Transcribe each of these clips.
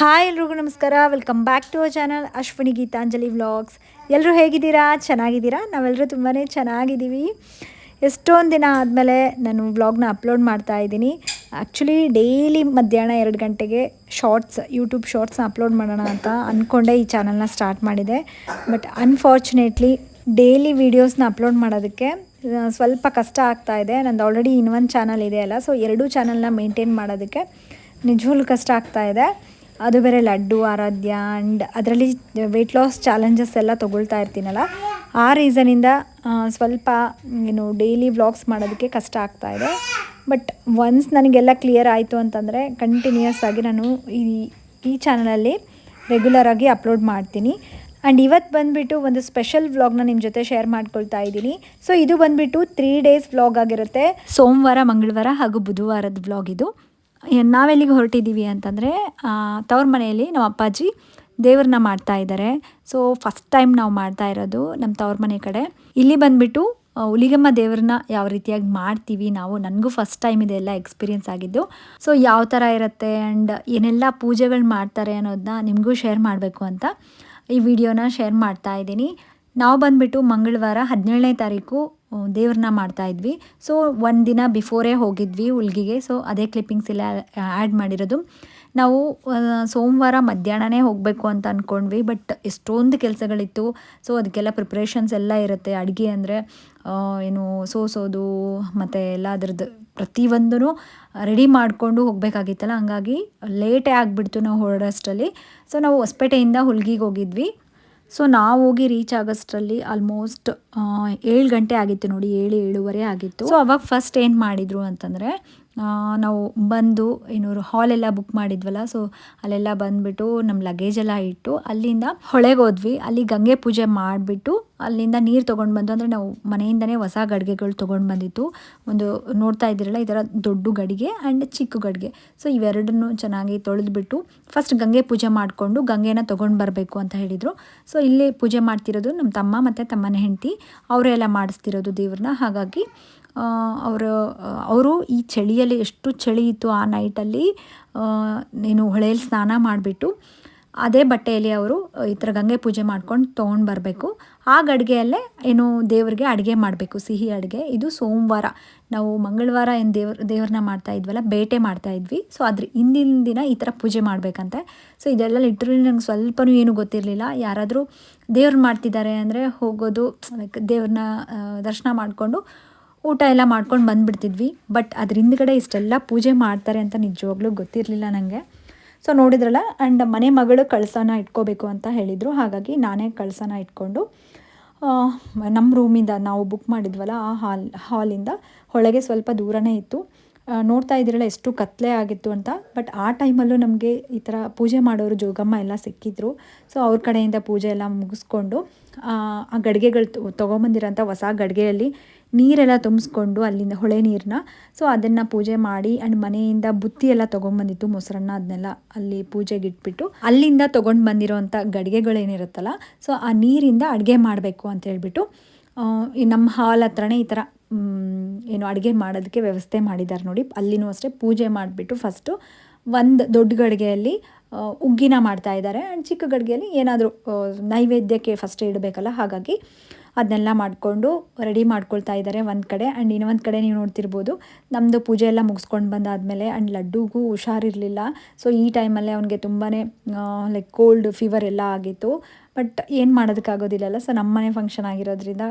Hi ಎಲ್ರಿಗೂ ನಮಸ್ಕಾರ. Welcome back to our channel Ashwini Geetanjali vlogs ಎಲ್ಲರೂ ಹೇಗಿದ್ದೀರಾ? ಚೆನ್ನಾಗಿದ್ದೀರಾ? ನಾವೆಲ್ಲರೂ ತುಂಬಾ ಚೆನ್ನಾಗಿದ್ದೀವಿ. ಎಷ್ಟೊಂದು ದಿನ ಆದಮೇಲೆ ನಾನು ವ್ಲಾಗ್ನ ಅಪ್ಲೋಡ್ ಮಾಡ್ತಾ ಇದ್ದೀನಿ. ಆ್ಯಕ್ಚುಲಿ ಡೈಲಿ ಮಧ್ಯಾಹ್ನ ಎರಡು ಗಂಟೆಗೆ ಶಾರ್ಟ್ಸ್ ಯೂಟ್ಯೂಬ್ ಶಾರ್ಟ್ಸ್ನ ಅಪ್ಲೋಡ್ ಮಾಡೋಣ ಅಂತ ಅಂದ್ಕೊಂಡೆ ಈ ಚಾನಲ್ನ ಸ್ಟಾರ್ಟ್ ಮಾಡಿದೆ. ಬಟ್ ಅನ್ಫಾರ್ಚುನೇಟ್ಲಿ ಡೈಲಿ ವೀಡಿಯೋಸ್ನ ಅಪ್ಲೋಡ್ ಮಾಡೋದಕ್ಕೆ ಸ್ವಲ್ಪ ಕಷ್ಟ ಆಗ್ತಾ ಇದೆ. ನಂದು ಆಲ್ರೆಡಿ ಇನ್ನೊಂದು ಚಾನಲ್ ಇದೆ ಅಲ್ಲ ಸೊ ಎರಡೂ ಚಾನಲ್ನ ಮೇಂಟೈನ್ ಮಾಡೋದಕ್ಕೆ ನಿಜವಾಗ್ಲೂ ಕಷ್ಟ ಆಗ್ತಾ ಇದೆ. ಅದು ಬೇರೆ ಲಡ್ಡು, ಆರಾಧ್ಯ ಆ್ಯಂಡ್ ಅದರಲ್ಲಿ ವೆಯ್ಟ್ ಲಾಸ್ ಚಾಲೆಂಜಸ್ ಎಲ್ಲ ತೊಗೊಳ್ತಾ ಇರ್ತೀನಲ್ಲ, ಆ ರೀಸನಿಂದ ಸ್ವಲ್ಪ, ಏನು ಡೈಲಿ ವ್ಲಾಗ್ಸ್ ಮಾಡೋದಕ್ಕೆ ಕಷ್ಟ ಆಗ್ತಾ ಇದೆ. ಬಟ್ ಒನ್ಸ್ ನನಗೆಲ್ಲ ಕ್ಲಿಯರ್ ಆಯಿತು ಅಂತಂದರೆ ಕಂಟಿನ್ಯೂಯಸ್ ಆಗಿ ನಾನು ಈ ಈ ಚಾನಲಲ್ಲಿ ರೆಗ್ಯುಲರಾಗಿ ಅಪ್ಲೋಡ್ ಮಾಡ್ತೀನಿ. ಆ್ಯಂಡ್ ಇವತ್ತು ಬಂದುಬಿಟ್ಟು ಒಂದು ಸ್ಪೆಷಲ್ ವ್ಲಾಗ್ನ ನಿಮ್ಮ ಜೊತೆ ಶೇರ್ ಮಾಡ್ಕೊಳ್ತಾ ಇದ್ದೀನಿ. ಸೊ ಇದು ಬಂದುಬಿಟ್ಟು ತ್ರೀ ಡೇಸ್ ವ್ಲಾಗ್ ಆಗಿರುತ್ತೆ. ಸೋಮವಾರ, ಮಂಗಳವಾರ ಹಾಗೂ ಬುಧವಾರದ ವ್ಲಾಗ್ ಇದು. ನಾವೆಲ್ಲಿಗೆ ಹೊರಟಿದ್ದೀವಿ ಅಂತಂದರೆ ತವ್ರ ಮನೆಯಲ್ಲಿ ನಮ್ಮ ಅಪ್ಪಾಜಿ ದೇವ್ರನ್ನ ಮಾಡ್ತಾ ಇದ್ದಾರೆ ಸೊ ಫಸ್ಟ್ ಟೈಮ್ ನಾವು ಮಾಡ್ತಾ ಇರೋದು ನಮ್ಮ ತವ್ರ ಮನೆ ಕಡೆ. ಇಲ್ಲಿ ಬಂದುಬಿಟ್ಟು ಹುಲಿಗಮ್ಮ ದೇವ್ರನ್ನ ಯಾವ ರೀತಿಯಾಗಿ ಮಾಡ್ತೀವಿ ನಾವು, ನನಗೂ ಫಸ್ಟ್ ಟೈಮ್ ಇದೆಲ್ಲ ಎಕ್ಸ್ಪೀರಿಯನ್ಸ್ ಆಗಿದ್ದು. ಸೊ ಯಾವ ಥರ ಇರುತ್ತೆ ಆ್ಯಂಡ್ ಏನೆಲ್ಲ ಪೂಜೆಗಳು ಮಾಡ್ತಾರೆ ಅನ್ನೋದನ್ನ ನಿಮಗೂ ಶೇರ್ ಮಾಡಬೇಕು ಅಂತ ಈ ವಿಡಿಯೋನ ಶೇರ್ ಮಾಡ್ತಾ ಇದ್ದೀನಿ. ನಾವು ಬಂದುಬಿಟ್ಟು ಮಂಗಳವಾರ ಹದಿನೇಳನೇ ತಾರೀಕು ದೇವ್ರನ್ನ ಮಾಡ್ತಾ ಇದ್ವಿ. ಸೊ ಒಂದು ದಿನ ಬಿಫೋರೇ ಹೋಗಿದ್ವಿ ಹುಲ್ಗಿಗೆ ಸೊ ಅದೇ ಕ್ಲಿಪ್ಪಿಂಗ್ಸ್ ಇಲ್ಲ ಆ್ಯಡ್ ಮಾಡಿರೋದು. ನಾವು ಸೋಮವಾರ ಮಧ್ಯಾಹ್ನನೇ ಹೋಗಬೇಕು ಅಂತ ಅಂದ್ಕೊಂಡ್ವಿ ಬಟ್ ಎಷ್ಟೊಂದು ಕೆಲಸಗಳಿತ್ತು. ಸೊ ಅದಕ್ಕೆಲ್ಲ ಪ್ರಿಪ್ರೇಷನ್ಸ್ ಎಲ್ಲ ಇರುತ್ತೆ. ಅಡುಗೆ ಅಂದರೆ ಏನು ಸೋಸೋದು, ಮತ್ತು ಎಲ್ಲ ಅದ್ರದ್ದು ಪ್ರತಿಯೊಂದೂ ರೆಡಿ ಮಾಡಿಕೊಂಡು ಹೋಗಬೇಕಾಗಿತ್ತಲ್ಲ. ಹಂಗಾಗಿ ಲೇಟೇ ಆಗಿಬಿಡ್ತು ನಾವು ಹೊರಡೋಷ್ಟರಲ್ಲಿ. ಸೊ ನಾವು ಹೊಸಪೇಟೆಯಿಂದ ಹುಲ್ಗಿಗೆ ಹೋಗಿದ್ವಿ. ಸೊ ನಾವು ಹೋಗಿ ರೀಚ್ ಆಗೋಷ್ಟರಲ್ಲಿ ಆಲ್ಮೋಸ್ಟ್ ಏಳು ಗಂಟೆ ಆಗಿತ್ತು ನೋಡಿ, ಏಳು, ಏಳುವರೆ ಆಗಿತ್ತು. ಸೊ ಅವಾಗ ಫಸ್ಟ್ ಏನು ಮಾಡಿದರು ಅಂತಂದರೆ ನಾವು ಬಂದು ಏನು ಹಾಲ್ ಎಲ್ಲ ಬುಕ್ ಮಾಡಿದ್ವಲ್ಲ ಸೊ ಅಲ್ಲೆಲ್ಲ ಬಂದುಬಿಟ್ಟು ನಮ್ಮ ಲಗೇಜ್ ಎಲ್ಲ ಇಟ್ಟು ಅಲ್ಲಿಂದ ಹೊಳೆಗೆ ಹೋದ್ವಿ. ಅಲ್ಲಿ ಗಂಗೆ ಪೂಜೆ ಮಾಡಿಬಿಟ್ಟು ಅಲ್ಲಿಂದ ನೀರು ತೊಗೊಂಡು ಬಂದು, ಅಂದರೆ ನಾವು ಮನೆಯಿಂದನೇ ಹೊಸ ಗಡಿಗೆಗಳು ತೊಗೊಂಡು ಬಂದಿತ್ತು. ಒಂದು ನೋಡ್ತಾ ಇದ್ದೀರಲ್ಲ, ಈ ಥರ ದೊಡ್ಡ ಗಡಿಗೆ ಆ್ಯಂಡ್ ಚಿಕ್ಕ ಗಡಿಗೆ. ಸೊ ಇವೆರಡನ್ನೂ ಚೆನ್ನಾಗಿ ತೊಳೆದ್ಬಿಟ್ಟು ಫಸ್ಟ್ ಗಂಗೆ ಪೂಜೆ ಮಾಡಿಕೊಂಡು ಗಂಗೆನ ತೊಗೊಂಡು ಬರಬೇಕು ಅಂತ ಹೇಳಿದರು. ಸೊ ಇಲ್ಲಿ ಪೂಜೆ ಮಾಡ್ತಿರೋದು ನಮ್ಮ ತಮ್ಮ ಮತ್ತು ತಮ್ಮನ ಹೆಂಡತಿ. ಅವರೇ ಎಲ್ಲ ಮಾಡಿಸ್ತಿರೋದು ದೇವ್ರನ್ನ. ಹಾಗಾಗಿ ಅವರು ಅವರು ಈ ಚಳಿಯಲ್ಲಿ ಎಷ್ಟು ಚಳಿ ಇತ್ತು ಆ ನೈಟಲ್ಲಿ ನೀನು ಹೊಳೆಯಲ್ಲಿ ಸ್ನಾನ ಮಾಡಿಬಿಟ್ಟು ಅದೇ ಬಟ್ಟೆಯಲ್ಲಿ ಅವರು ಈ ಥರ ಗಂಗೆ ಪೂಜೆ ಮಾಡ್ಕೊಂಡು ತೊಗೊಂಡು ಬರಬೇಕು. ಆ ಅಡುಗೆಯಲ್ಲೇ ಏನು ದೇವರಿಗೆ ಅಡುಗೆ ಮಾಡಬೇಕು, ಸಿಹಿ ಅಡುಗೆ. ಇದು ಸೋಮವಾರ. ನಾವು ಮಂಗಳವಾರ ಏನು ದೇವ್ರ, ದೇವ್ರನ್ನ ಮಾಡ್ತಾ ಇದ್ವಲ್ಲ, ಬೇಟೆ ಮಾಡ್ತಾ ಇದ್ವಿ. ಸೊ, ಅದ್ರ ಹಿಂದಿನ ದಿನ ಈ ಥರ ಪೂಜೆ ಮಾಡಬೇಕಂತೆ. ಸೊ, ಇದೆಲ್ಲ ಲಿಟ್ರಲಿ ನಂಗೆ ಸ್ವಲ್ಪನೂ ಏನು ಗೊತ್ತಿರಲಿಲ್ಲ. ಯಾರಾದರೂ ದೇವ್ರು ಮಾಡ್ತಿದ್ದಾರೆ ಅಂದರೆ ಹೋಗೋದು ಲೈಕ್ ದೇವ್ರನ್ನ ದರ್ಶನ ಮಾಡಿಕೊಂಡು ಊಟ ಎಲ್ಲ ಮಾಡ್ಕೊಂಡು ಬಂದುಬಿಡ್ತಿದ್ವಿ. ಬಟ್ ಅದ್ರ ಹಿಂದ್ಗಡೆ ಇಷ್ಟೆಲ್ಲ ಪೂಜೆ ಮಾಡ್ತಾರೆ ಅಂತ ನಿಜವಾಗ್ಲೂ ಗೊತ್ತಿರಲಿಲ್ಲ ನನಗೆ ಸೊ ನೋಡಿದ್ರಲ್ಲ ಆ್ಯಂಡ್ ಮನೆ ಮಗಳು ಕಳಸನ ಇಟ್ಕೋಬೇಕು ಅಂತ ಹೇಳಿದರು. ಹಾಗಾಗಿ ನಾನೇ ಕಳಸನ ಇಟ್ಕೊಂಡು ನಮ್ಮ ರೂಮಿಂದ ನಾವು ಬುಕ್ ಮಾಡಿದ್ವಲ್ಲ ಆ ಹಾಲ್ ಹಾಲಿಂದ ಒಳಗೆ ಸ್ವಲ್ಪ ದೂರನೇ ಇತ್ತು. ನೋಡ್ತಾ ಇದ್ದೀರಲ್ಲ ಎಷ್ಟು ಕತ್ಲೆ ಆಗಿತ್ತು ಅಂತ. ಬಟ್ ಆ ಟೈಮಲ್ಲೂ ನಮಗೆ ಈ ಥರ ಪೂಜೆ ಮಾಡೋರು ಜೋಗಮ್ಮ ಎಲ್ಲ ಸಿಕ್ಕಿದ್ರು. ಸೊ ಅವ್ರ ಕಡೆಯಿಂದ ಪೂಜೆ ಎಲ್ಲ ಮುಗಿಸ್ಕೊಂಡು, ಆ ಗಡಿಗೆಗಳು ತೊಗೊಂಬಂದಿರೋಂಥ ಹೊಸ ಗಡಿಗೆಯಲ್ಲಿ ನೀರೆಲ್ಲ ತುಂಬಿಸ್ಕೊಂಡು ಅಲ್ಲಿಂದ ಹೊಳೆ ನೀರನ್ನ ಸೊ ಅದನ್ನು ಪೂಜೆ ಮಾಡಿ ಆ್ಯಂಡ್ ಮನೆಯಿಂದ ಬುತ್ತಿ ಎಲ್ಲ ತೊಗೊಂಬಂದಿತ್ತು ಮೊಸರನ್ನ ಅದನ್ನೆಲ್ಲ ಅಲ್ಲಿ ಪೂಜೆಗೆ ಇಟ್ಬಿಟ್ಟು. ಅಲ್ಲಿಂದ ತೊಗೊಂಡು ಬಂದಿರೋವಂಥ ಗಡಿಗೆಗಳೇನಿರುತ್ತಲ್ಲ ಸೊ ಆ ನೀರಿಂದ ಅಡುಗೆ ಮಾಡಬೇಕು ಅಂತ ಹೇಳ್ಬಿಟ್ಟು ನಮ್ಮ ಹಾಲ್ ಹತ್ರನೇ ಈ ಥರ ಏನು ಅಡುಗೆ ಮಾಡೋದಕ್ಕೆ ವ್ಯವಸ್ಥೆ ಮಾಡಿದ್ದಾರೆ ನೋಡಿ. ಅಲ್ಲಿನೂ ಅಷ್ಟೇ ಪೂಜೆ ಮಾಡಿಬಿಟ್ಟು ಫಸ್ಟು ಒಂದು ದೊಡ್ಡ ಗಡಿಗೆಯಲ್ಲಿ ಉಗ್ಗಿನ ಮಾಡ್ತಾ ಇದ್ದಾರೆ. ಆ್ಯಂಡ್ ಚಿಕ್ಕ ಗಡಿಗೆಯಲ್ಲಿ ಏನಾದರೂ ನೈವೇದ್ಯಕ್ಕೆ ಫಸ್ಟ್ ಇಡಬೇಕಲ್ಲ, ಹಾಗಾಗಿ ಅದನ್ನೆಲ್ಲ ಮಾಡಿಕೊಂಡು ರೆಡಿ ಮಾಡ್ಕೊಳ್ತಾ ಇದ್ದಾರೆ ಒಂದು ಕಡೆ. ಆ್ಯಂಡ್ ಇನ್ನೊಂದು ಕಡೆ ನೀವು ನೋಡ್ತಿರ್ಬೋದು ನಮ್ಮದು ಪೂಜೆ ಎಲ್ಲ ಮುಗಿಸ್ಕೊಂಡು ಬಂದಾದಮೇಲೆ ಆ್ಯಂಡ್ ಲಡ್ಡುಗೂ ಹುಷಾರಿರಲಿಲ್ಲ. ಸೊ ಈ ಟೈಮಲ್ಲೇ ಅವನಿಗೆ ತುಂಬಾ ಲೈಕ್ ಕೋಲ್ಡ್ ಫೀವರ್ ಎಲ್ಲ ಆಗಿತ್ತು. ಬಟ್ ಏನು ಮಾಡೋದಕ್ಕಾಗೋದಿಲ್ಲಲ್ಲ. ಸೊ ನಮ್ಮನೆ ಫಂಕ್ಷನ್ ಆಗಿರೋದ್ರಿಂದ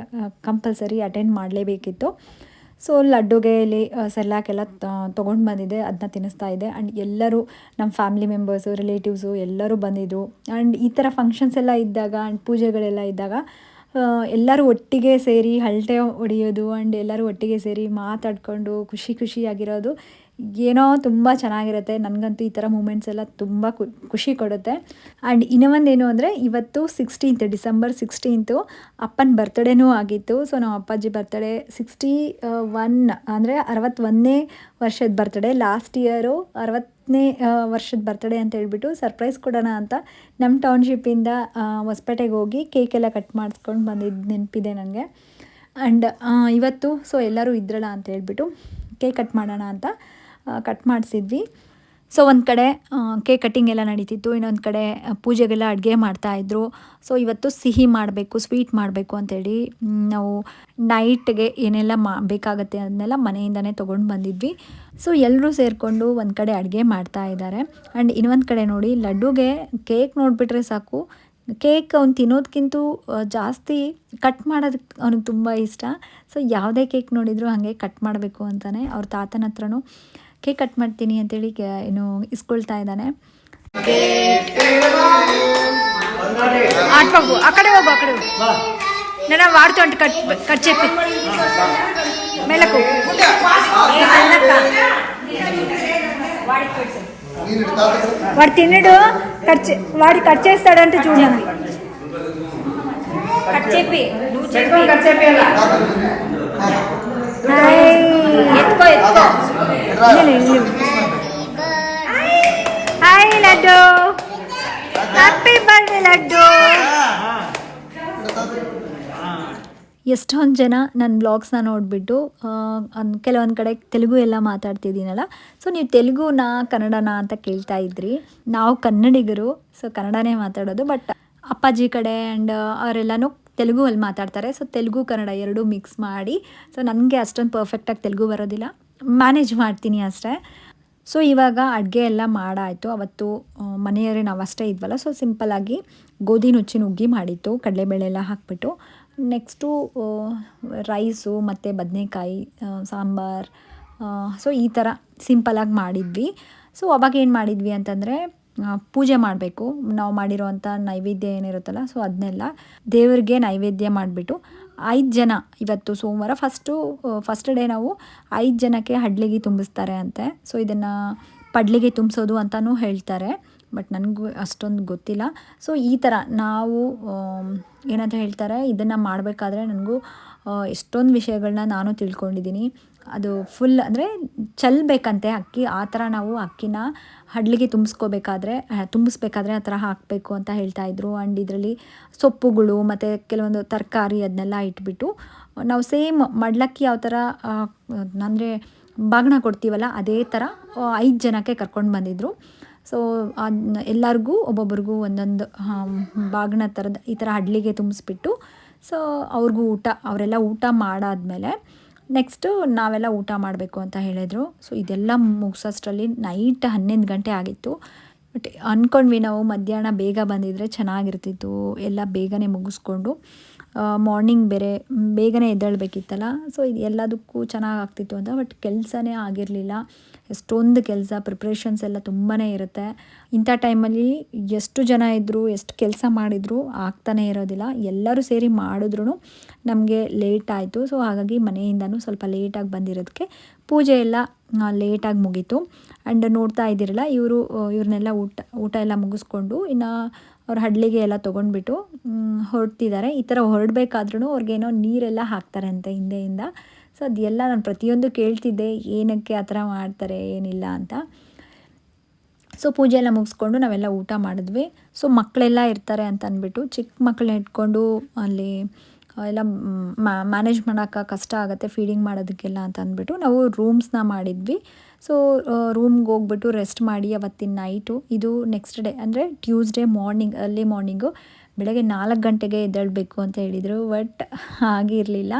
ಕಂಪಲ್ಸರಿ ಅಟೆಂಡ್ ಮಾಡಲೇಬೇಕಿತ್ತು. ಸೊ ಲಡ್ಡುಗೆ ಇಲ್ಲಿ ಸೆಲ್ಲಾಕೆಲ್ಲ ತೊಗೊಂಡು ಬಂದಿದೆ. ಅದನ್ನ ತಿನ್ನಿಸ್ತಾ ಇದೆ. ಆ್ಯಂಡ್ ಎಲ್ಲರೂ ನಮ್ಮ ಫ್ಯಾಮಿಲಿ ಮೆಂಬರ್ಸು ರಿಲೇಟಿವ್ಸು ಎಲ್ಲರೂ ಬಂದಿದ್ದರು ಆ್ಯಂಡ್ ಈ ಥರ ಫಂಕ್ಷನ್ಸ್ ಎಲ್ಲ ಇದ್ದಾಗ ಆ್ಯಂಡ್ ಪೂಜೆಗಳೆಲ್ಲ ಇದ್ದಾಗ ಎಲ್ಲರೂ ಒಟ್ಟಿಗೆ ಸೇರಿ ಹಳ್ಟೆ ಹೊಡೆಯೋದು ಆ್ಯಂಡ್ ಎಲ್ಲರೂ ಒಟ್ಟಿಗೆ ಸೇರಿ ಮಾತಾಡ್ಕೊಂಡು ಖುಷಿ ಖುಷಿಯಾಗಿರೋದು ಏನೋ ತುಂಬ ಚೆನ್ನಾಗಿರುತ್ತೆ. ನನಗಂತೂ ಈ ಥರ ಮೂಮೆಂಟ್ಸ್ ಎಲ್ಲ ತುಂಬ ಖುಷಿ ಕೊಡುತ್ತೆ. ಆ್ಯಂಡ್ ಏನು ಅಂದರೆ, ಇವತ್ತು ಸಿಕ್ಸ್ಟೀನ್ತ್ ಡಿಸೆಂಬರ್ ಸಿಕ್ಸ್ಟೀನ್ತು ಅಪ್ಪನ ಬರ್ತ್ಡೇನೂ ಆಗಿತ್ತು. ಸೊ ನಮ್ಮ ಅಪ್ಪಾಜಿ ಬರ್ತ್ಡೇ ಸಿಕ್ಸ್ಟಿ ಒನ್ ಅಂದರೆ ಅರವತ್ತೊಂದನೇ ವರ್ಷದ ಬರ್ತ್ಡೇ ಲಾಸ್ಟ್ ಇಯರು ಅರವತ್ತನೇ ವರ್ಷದ ಬರ್ತ್ಡೇ ಅಂತ ಹೇಳ್ಬಿಟ್ಟು ಸರ್ಪ್ರೈಸ್ ಕೊಡೋಣ ಅಂತ ನಮ್ಮ ಟೌನ್ಶಿಪ್ಪಿಂದ ಹೊಸಪೇಟೆಗೆ ಹೋಗಿ ಕೇಕೆಲ್ಲ ಕಟ್ ಮಾಡಿಸ್ಕೊಂಡು ಬಂದಿದ್ದು ನೆನಪಿದೆ ನನಗೆ. ಆ್ಯಂಡ್ ಇವತ್ತು ಸೊ ಎಲ್ಲರೂ ಇದ್ರಲ್ಲ ಅಂತ ಹೇಳ್ಬಿಟ್ಟು ಕೇಕ್ ಕಟ್ ಮಾಡೋಣ ಅಂತ. ಕಟ್ ಮಾಡಿಸಿದ್ವಿ. ಸೊ ಒಂದು ಕಡೆ ಕೇಕ್ ಕಟ್ಟಿಂಗ್ ಎಲ್ಲ ನಡೀತಿತ್ತು. ಇನ್ನೊಂದು ಕಡೆ ಪೂಜೆಗೆಲ್ಲ ಅಡುಗೆ ಮಾಡ್ತಾಯಿದ್ರು ಸೊ ಇವತ್ತು ಸಿಹಿ ಮಾಡಬೇಕು ಸ್ವೀಟ್ ಮಾಡಬೇಕು ಅಂತೇಳಿ ನಾವು ನೈಟ್ಗೆ ಏನೆಲ್ಲ ಮಾ, ಬೇಕಾಗತ್ತೆ ಅದನ್ನೆಲ್ಲ ಮನೆಯಿಂದನೇ ತೊಗೊಂಡು ಬಂದಿದ್ವಿ. ಸೊ ಎಲ್ಲರೂ ಸೇರಿಕೊಂಡು ಒಂದು ಕಡೆ ಅಡುಗೆ ಮಾಡ್ತಾ ಇದ್ದಾರೆ. ಆ್ಯಂಡ್ ಇನ್ನೊಂದು ಕಡೆ ನೋಡಿ, ಲಡ್ಡುಗೆ ಕೇಕ್ ನೋಡಿಬಿಟ್ರೆ ಸಾಕು. ಕೇಕ್ ಅವ್ನು ತಿನ್ನೋದಕ್ಕಿಂತ ಜಾಸ್ತಿ ಕಟ್ ಮಾಡೋದಕ್ಕೆ ಅವ್ನಿಗೆ ತುಂಬ ಇಷ್ಟ ಸೊ ಯಾವುದೇ ಕೇಕ್ ನೋಡಿದರೂ ಹಾಗೆ ಕಟ್ ಮಾಡಬೇಕು ಅಂತಾನೆ ಅವ್ರ ತಾತನ ಹತ್ರನೂ ಕೇಕ್ ಕಟ್ ಮಾಡ್ತೀನಿ ಅಂತೇಳಿ ಏನು ಇಸ್ಕೊಳ್ತಾ ಇದ್ದಾನೆ ಆ ಕಡೆ ಕಟ್ ಮೇಲಕ್ಕೂ వాడు తినడు కట్ చే- వాడు కట్ చేస్తాడంటే చూడను కట్ చెప్పి నువ్వు చెప్పి హాయ్. ఎత్తుకో. Hi Laddu. Happy birthday Laddu. ಎಷ್ಟೊಂದು ಜನ ನನ್ನ ಬ್ಲಾಗ್ಸ್ನ ನೋಡಿಬಿಟ್ಟು ಕೆಲವೊಂದು ಕಡೆ ತೆಲುಗು ಎಲ್ಲ ಮಾತಾಡ್ತಿದ್ದೀನಲ್ಲ ಸೊ ನೀವು ತೆಲುಗುನ, ಕನ್ನಡನ ಅಂತ ಕೇಳ್ತಾ ಇದ್ರಿ. ನಾವು ಕನ್ನಡಿಗರು ಸೊ ಕನ್ನಡನೇ ಮಾತಾಡೋದು ಬಟ್ ಅಪ್ಪಾಜಿ ಕಡೆ ಆ್ಯಂಡ್ ಅವರೆಲ್ಲನೂ ತೆಲುಗು ಅಲ್ಲಿ ಮಾತಾಡ್ತಾರೆ ಸೊ ತೆಲುಗು, ಕನ್ನಡ ಎರಡೂ ಮಿಕ್ಸ್ ಮಾಡಿ ಸೊ ನನಗೆ ಅಷ್ಟೊಂದು ಪರ್ಫೆಕ್ಟಾಗಿ ತೆಲುಗು ಬರೋದಿಲ್ಲ. ಮ್ಯಾನೇಜ್ ಮಾಡ್ತೀನಿ ಅಷ್ಟೇ. ಸೊ ಇವಾಗ ಅಡುಗೆ ಎಲ್ಲ ಮಾಡಾಯಿತು, ಅವತ್ತು ಮನೆಯವರೇ ನಾವು ಅಷ್ಟೇ ಇದ್ವಲ್ಲ ಸೊ ಸಿಂಪಲ್ಲಾಗಿ ಗೋಧಿ ನುಚ್ಚಿ ನುಗ್ಗಿ ಮಾಡಿತ್ತು ಕಡಲೆಬೇಳೆ ಎಲ್ಲ ಹಾಕ್ಬಿಟ್ಟು. ನೆಕ್ಸ್ಟು ರೈಸು ಮತ್ತು ಬದನೆಕಾಯಿ ಸಾಂಬಾರು ಸೊ ಈ ಥರ ಸಿಂಪಲಾಗಿ ಮಾಡಿದ್ವಿ. ಸೊ ಅವಾಗ ಏನು ಮಾಡಿದ್ವಿ ಅಂತಂದರೆ ಪೂಜೆ ಮಾಡಬೇಕು. ನಾವು ಮಾಡಿರೋವಂಥ ನೈವೇದ್ಯ ಏನಿರುತ್ತಲ್ಲ ಸೊ ಅದನ್ನೆಲ್ಲ ದೇವರಿಗೆ ನೈವೇದ್ಯ ಮಾಡಿಬಿಟ್ಟು ಐದು ಜನ ಇವತ್ತು ಸೋಮವಾರ ಫಸ್ಟು ಫಸ್ಟ್ ಡೇ ನಾವು ಐದು ಜನಕ್ಕೆ ಹಡ್ಲಿಗೆ ತುಂಬಿಸ್ತಾರೆ ಅಂತೆ. ಸೊ ಇದನ್ನು ಪಡ್ಲಿಗೆ ತುಂಬಿಸೋದು ಅಂತಲೂ ಹೇಳ್ತಾರೆ. ಬಟ್ ನನಗೂ ಅಷ್ಟೊಂದು ಗೊತ್ತಿಲ್ಲ. ಸೊ ಈ ಥರ ನಾವು ಏನಂತ ಹೇಳ್ತಾರೆ, ಇದನ್ನು ಮಾಡಬೇಕಾದ್ರೆ ನನಗೂ ಎಷ್ಟೊಂದು ವಿಷಯಗಳನ್ನ ನಾನು ತಿಳ್ಕೊಂಡಿದ್ದೀನಿ. ಅದು ಫುಲ್ ಅಂದರೆ ಚೆಲ್ಲಬೇಕಂತೆ ಅಕ್ಕಿ. ಆ ಥರ ನಾವು ಅಕ್ಕಿನ ಹಡ್ಲಿಗೆ ತುಂಬಿಸ್ಕೋಬೇಕಾದ್ರೆ ತುಂಬಿಸ್ಬೇಕಾದ್ರೆ ಆ ಥರ ಹಾಕಬೇಕು ಅಂತ ಹೇಳ್ತಾ ಇದ್ರು. ಆ್ಯಂಡ್ ಇದರಲ್ಲಿ ಸೊಪ್ಪುಗಳು ಮತ್ತು ಕೆಲವೊಂದು ತರಕಾರಿ ಅದನ್ನೆಲ್ಲ ಇಟ್ಬಿಟ್ಟು, ನಾವು ಸೇಮ್ ಮಡ್ಲಕ್ಕಿ ಯಾವ ಥರ ಅಂದರೆ ಬಾಗ್ನ ಕೊಡ್ತೀವಲ್ಲ, ಅದೇ ಥರ ಐದು ಜನಕ್ಕೆ ಕರ್ಕೊಂಡು ಬಂದಿದ್ದರು ಸೊ ಅದನ್ನ ಎಲ್ಲರಿಗೂ ಒಬ್ಬೊಬ್ರಿಗೂ ಒಂದೊಂದು ಬಾಗಿನ ಥರದ ಈ ಥರ ಹಡ್ಲಿಗೆ ತುಂಬಿಸ್ಬಿಟ್ಟು ಸೊ ಅವ್ರಿಗೂ ಊಟ, ಅವರೆಲ್ಲ ಊಟ ಮಾಡಾದಮೇಲೆ ನೆಕ್ಸ್ಟು ನಾವೆಲ್ಲ ಊಟ ಮಾಡಬೇಕು ಅಂತ ಹೇಳಿದರು. ಸೊ ಇದೆಲ್ಲ ಮುಗಿಸೋಷ್ಟರಲ್ಲಿ ನೈಟ್ ಹನ್ನೊಂದು ಗಂಟೆ ಆಗಿತ್ತು. ಬಟ್ ಅಂದ್ಕೊಂಡ್ವಿ ನಾವು ಮಧ್ಯಾಹ್ನ ಬೇಗ ಬಂದಿದ್ರೆ ಚೆನ್ನಾಗಿರ್ತಿತ್ತು. ಎಲ್ಲ ಬೇಗನೆ ಮುಗಿಸ್ಕೊಂಡು ಮಾರ್ನಿಂಗ್ ಬೇರೆ, ಬೇಗನೆ ಎದ್ದೇಳಬೇಕಿತ್ತಲ್ಲ. ಸೊ ಇದು ಎಲ್ಲದಕ್ಕೂ ಚೆನ್ನಾಗಿ ಆಗ್ತಿತ್ತು ಅಂತ ಬಟ್ ಕೆಲಸನೇ ಆಗಿರಲಿಲ್ಲ. ಎಷ್ಟೊಂದು ಕೆಲಸ ಪ್ರಿಪ್ರೇಷನ್ಸ್ ಎಲ್ಲ ತುಂಬಾ ಇರುತ್ತೆ. ಇಂಥ ಟೈಮಲ್ಲಿ ಎಷ್ಟು ಜನ ಇದ್ದರು ಎಷ್ಟು ಕೆಲಸ ಮಾಡಿದ್ರು ಆಗ್ತಾನೆ ಇರೋದಿಲ್ಲ. ಎಲ್ಲರೂ ಸೇರಿ ಮಾಡಿದ್ರು ನಮಗೆ ಲೇಟ್ ಆಯಿತು. ಸೊ ಹಾಗಾಗಿ ಮನೆಯಿಂದನೂ ಸ್ವಲ್ಪ ಲೇಟಾಗಿ ಬಂದಿರೋದಕ್ಕೆ ಪೂಜೆ ಎಲ್ಲ ಲೇಟಾಗಿ ಮುಗೀತು. ಆ್ಯಂಡ್ ನೋಡ್ತಾ ಇದ್ದೀರಲ್ಲ, ಇವರು, ಇವ್ರನ್ನೆಲ್ಲ ಊಟ ಊಟ ಎಲ್ಲ ಮುಗಿಸ್ಕೊಂಡು ಇನ್ನು ಅವ್ರ ಹಡ್ಲಿಗೆ ಎಲ್ಲ ತೊಗೊಂಡ್ಬಿಟ್ಟು ಹೊರಡ್ತಿದ್ದಾರೆ. ಈ ಥರ ಹೊರಡಬೇಕಾದ್ರೂ ಅವ್ರಿಗೇನೋ ನೀರೆಲ್ಲ ಹಾಕ್ತಾರೆ ಅಂತೆ ಹಿಂದೆಯಿಂದ. ಸೊ ಅದೆಲ್ಲ ನಾನು ಪ್ರತಿಯೊಂದು ಕೇಳ್ತಿದ್ದೆ, ಏನಕ್ಕೆ ಆ ಥರ ಮಾಡ್ತಾರೆ, ಏನಿಲ್ಲ ಅಂತ. ಸೊ ಪೂಜೆ ಎಲ್ಲ ಮುಗಿಸ್ಕೊಂಡು ನಾವೆಲ್ಲ ಊಟ ಮಾಡಿದ್ವಿ. ಸೊ ಮಕ್ಕಳೆಲ್ಲ ಇರ್ತಾರೆ ಅಂತ ಅಂದ್ಬಿಟ್ಟು, ಚಿಕ್ಕ ಮಕ್ಕಳನ್ನ ಇಟ್ಕೊಂಡು ಅಲ್ಲಿ ಎಲ್ಲ ಮ್ಯಾನೇಜ್ ಮಾಡೋಕ್ಕೆ ಕಷ್ಟ ಆಗುತ್ತೆ ಫೀಡಿಂಗ್ ಮಾಡೋದಕ್ಕೆಲ್ಲ ಅಂತ ಅಂದ್ಬಿಟ್ಟು ನಾವು ರೂಮ್ಸ್ನ ಮಾಡಿದ್ವಿ. ಸೊ ರೂಮ್ಗೆ ಹೋಗ್ಬಿಟ್ಟು ರೆಸ್ಟ್ ಮಾಡಿ ಅವತ್ತಿನ ನೈಟು ಇದು ನೆಕ್ಸ್ಟ್ ಡೇ ಅಂದರೆ ಟ್ಯೂಸ್ಡೇ ಮಾರ್ನಿಂಗ್ ಅರ್ಲಿ ಮಾರ್ನಿಂಗು ಬೆಳಗ್ಗೆ ನಾಲ್ಕು ಗಂಟೆಗೆ ಎದ್ದೇಳಬೇಕು ಅಂತ ಹೇಳಿದರು ಬಟ್ ಆಗಿರಲಿಲ್ಲ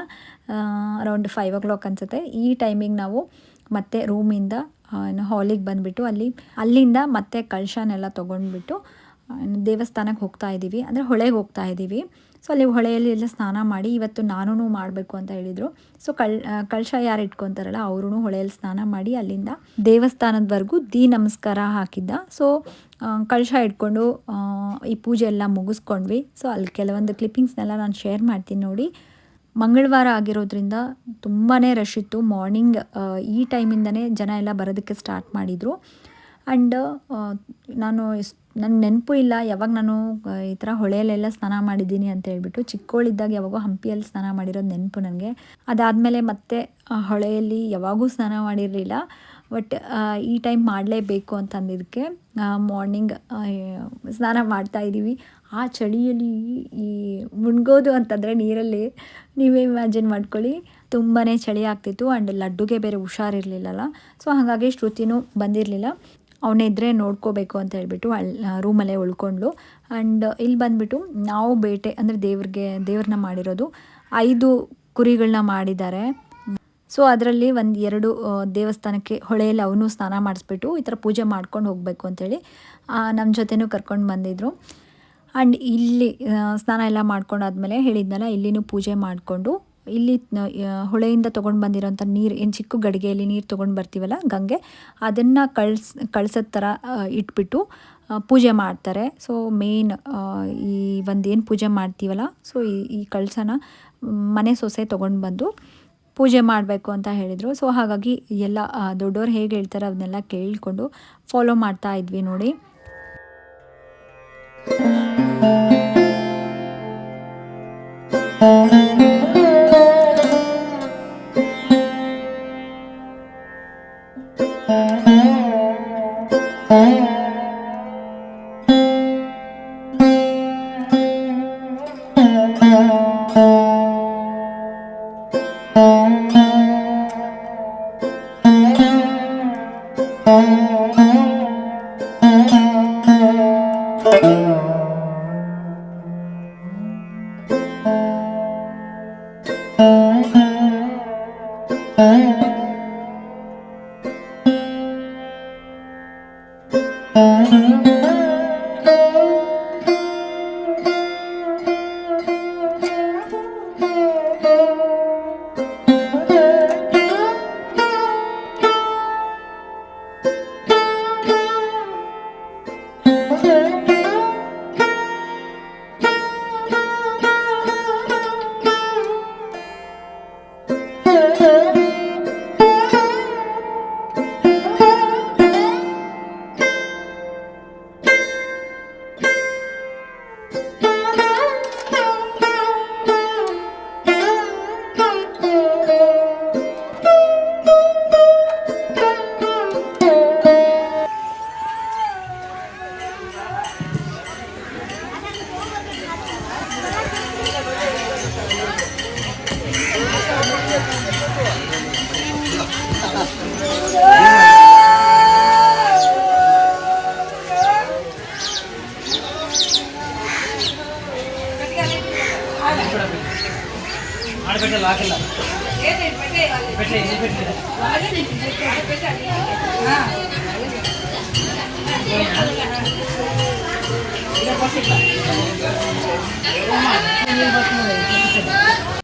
ಅರೌಂಡ್ ಫೈವ್ ಓ ಕ್ಲಾಕ್ ಅನ್ಸುತ್ತೆ. ಈ ಟೈಮಿಗೆ ನಾವು ಮತ್ತೆ ರೂಮಿಂದ ಏನು ಹಾಲಿಗೆ ಬಂದುಬಿಟ್ಟು ಅಲ್ಲಿ, ಅಲ್ಲಿಂದ ಮತ್ತೆ ಕಳಶನೆಲ್ಲ ತೊಗೊಂಡ್ಬಿಟ್ಟು ದೇವಸ್ಥಾನಕ್ಕೆ ಹೋಗ್ತಾ ಇದ್ದೀವಿ ಅಂದರೆ ಹೊಳೆಗೆ ಹೋಗ್ತಾ ಇದ್ದೀವಿ ಸೊ ಅಲ್ಲಿ ಹೊಳೆಯಲ್ಲಿ ಎಲ್ಲ ಸ್ನಾನ ಮಾಡಿ ಇವತ್ತು ನಾನೂ ಮಾಡಬೇಕು ಅಂತ ಹೇಳಿದರು. ಸೊ ಕಳ್ ಕಳಶ ಯಾರು ಇಟ್ಕೊತಾರಲ್ಲ ಅವ್ರೂ ಹೊಳೆಯಲ್ಲಿ ಸ್ನಾನ ಮಾಡಿ ಅಲ್ಲಿಂದ ದೇವಸ್ಥಾನದವರೆಗೂ ದಿ ನಮಸ್ಕಾರ ಹಾಕಿದ್ದ ಸೊ ಕಳಶ ಇಟ್ಕೊಂಡು ಈ ಪೂಜೆ ಎಲ್ಲ ಮುಗಿಸ್ಕೊಂಡ್ವಿ. ಸೊ ಅಲ್ಲಿ ಕೆಲವೊಂದು ಕ್ಲಿಪ್ಪಿಂಗ್ಸ್ನೆಲ್ಲ ನಾನು ಶೇರ್ ಮಾಡ್ತೀನಿ ನೋಡಿ. ಮಂಗಳವಾರ ಆಗಿರೋದ್ರಿಂದ ತುಂಬಾ ರಶ್ ಇತ್ತು. ಮಾರ್ನಿಂಗ್ ಈ ಟೈಮಿಂದನೇ ಜನ ಎಲ್ಲ ಬರೋದಕ್ಕೆ ಸ್ಟಾರ್ಟ್ ಮಾಡಿದರು. ಆ್ಯಂಡ್ ನಾನು ನನ್ನ ನೆನಪು ಇಲ್ಲ. ಯಾವಾಗ ನಾನು ಈ ಥರ ಹೊಳೆಯಲ್ಲೆಲ್ಲ ಸ್ನಾನ ಮಾಡಿದ್ದೀನಿ ಅಂತ ಹೇಳ್ಬಿಟ್ಟು ಚಿಕ್ಕೋಳಿದ್ದಾಗ ಯಾವಾಗೋ ಹಂಪಿಯಲ್ಲಿ ಸ್ನಾನ ಮಾಡಿರೋದು ನೆನಪು ನನಗೆ ಅದಾದಮೇಲೆ ಮತ್ತೆ ಹೊಳೆಯಲ್ಲಿ ಯಾವಾಗೂ ಸ್ನಾನ ಮಾಡಿರಲಿಲ್ಲ. ಬಟ್ ಈ ಟೈಮ್ ಮಾಡಲೇಬೇಕು ಅಂತಂದಿದ್ದಕ್ಕೆ ಮಾರ್ನಿಂಗ್ ಸ್ನಾನ ಮಾಡ್ತಾ ಇದ್ದೀವಿ ಆ ಚಳಿಯಲ್ಲಿ ಈ ಮುಣ್ಗೋದು ಅಂತಂದರೆ ನೀರಲ್ಲಿ ನೀವೇ ಇಮ್ಯಾಜಿನ್ ಮಾಡ್ಕೊಳ್ಳಿ. ತುಂಬಾ ಚಳಿ ಆಗ್ತಿತ್ತು ಆ್ಯಂಡ್ ಲಡ್ಡುಗೆ ಬೇರೆ ಹುಷಾರಿರಲಿಲ್ಲಲ್ಲ. ಸೊ ಹಾಗಾಗಿ ಶ್ರುತಿನೂ ಬಂದಿರಲಿಲ್ಲ. ಅವನೇ ಇದ್ದರೆ ನೋಡ್ಕೋಬೇಕು ಅಂತ ಹೇಳ್ಬಿಟ್ಟು ಅಲ್ಲಿ ರೂಮಲ್ಲೇ ಉಳ್ಕೊಂಡ್ಲು ಆ್ಯಂಡ್ ಇಲ್ಲಿ ಬಂದುಬಿಟ್ಟು ನಾವು ಬೇಟೆ, ಅಂದರೆ ದೇವ್ರಿಗೆ, ದೇವ್ರನ್ನ ಮಾಡಿರೋದು ಐದು ಕುರಿಗಳನ್ನ ಮಾಡಿದ್ದಾರೆ. ಸೊ ಅದರಲ್ಲಿ ಒಂದು ಎರಡು ದೇವಸ್ಥಾನಕ್ಕೆ ಹೊಳೆಯಲ್ಲಿ ಅವನು ಸ್ನಾನ ಮಾಡಿಸ್ಬಿಟ್ಟು ಈ ಥರ ಪೂಜೆ ಮಾಡ್ಕೊಂಡು ಹೋಗಬೇಕು ಅಂತೇಳಿ ನಮ್ಮ ಜೊತೆನೂ ಕರ್ಕೊಂಡು ಬಂದಿದ್ರು. ಆ್ಯಂಡ್ ಇಲ್ಲಿ ಸ್ನಾನ ಎಲ್ಲ ಮಾಡ್ಕೊಂಡಾದ್ಮೇಲೆ ಹೇಳಿದ್ನಲ್ಲ, ಇಲ್ಲಿನೂ ಪೂಜೆ ಮಾಡಿಕೊಂಡು, ಇಲ್ಲಿ ಹೊಳೆಯಿಂದ ತೊಗೊಂಡು ಬಂದಿರೋಂಥ ನೀರು, ಏನು ಚಿಕ್ಕ ಗಡಿಗೆಯಲ್ಲಿ ನೀರು ತೊಗೊಂಡು ಬರ್ತೀವಲ್ಲ, ಗಂಗೆ, ಅದನ್ನು ಕಳ್ಸ್, ಕಳ್ಸೋದ್ ಥರ ಇಟ್ಬಿಟ್ಟು ಪೂಜೆ ಮಾಡ್ತಾರೆ. ಸೊ ಮೇನ್ ಈ ಒಂದು ಏನು ಪೂಜೆ ಮಾಡ್ತೀವಲ್ಲ ಸೊ ಈ ಈ ಕಳಸನ ಮನೆ ಸೊಸೆ ತೊಗೊಂಡು ಬಂದು ಪೂಜೆ ಮಾಡಬೇಕು ಅಂತ ಹೇಳಿದರು. ಸೊ ಹಾಗಾಗಿ ಎಲ್ಲ ದೊಡ್ಡವ್ರು ಹೇಗೆ ಹೇಳ್ತಾರೆ ಅದನ್ನೆಲ್ಲ ಕೇಳಿಕೊಂಡು ಫಾಲೋ ಮಾಡ್ತಾ ಇದ್ವಿ ನೋಡಿ.